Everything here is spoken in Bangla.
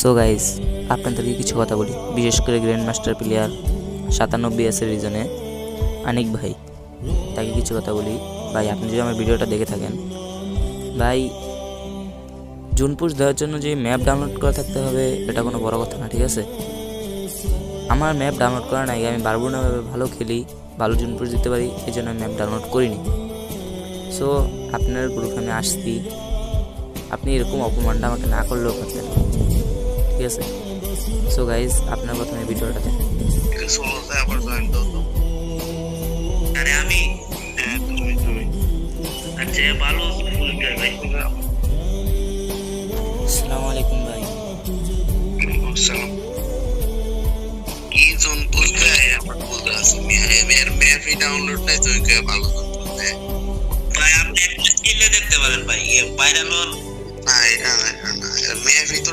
সো গাইজ আপনাদেরকে কিছু কথা বলি। বিশেষ করে গ্র্যান্ড মাস্টার প্লেয়ার সাতানব্বই এসের রিজনে আনিক ভাই, তাকে কিছু কথা বলি। ভাই, আপনি যদি আমার ভিডিওটা দেখে থাকেন। ভাই জুন পুশ দেওয়ার জন্য যে ম্যাপ ডাউনলোড করা থাকতে হবে, এটা কোনো বড় কথা না, ঠিক আছে? আমার ম্যাপ ডাউনলোড করা নাই আমি বারবুনাভাবে ভালো খেলি, ভালো জুন পুশ দিতে পারি, এই জন্য ম্যাপ ডাউনলোড করিনি। সো আপনার গ্রুপে আমি আসছি। আপনি এরকম অপমানটা আমাকে না করলেও পারতেন ঠিক আছে সো গাইজ আপনার প্রথমে ভিডিওটা দেখেন ষোলোতে আবার জয়েন দাও তো আরে আমি হ্যাঁ তুমি তুমি আচ্ছা ভালো ফুল গাই ভাই আসসালামু আলাইকুম ভাই আসসালাম কি জন বলতে আমার বলতে আছে মেয়ের মেয়েফি ডাউনলোড নাই তুমি কে ভালো জন বলতে ভাই আপনি একটা স্কিলে দেখতে পারেন ভাই ভাইরাল না এটা না এটা না মেয়েফি তো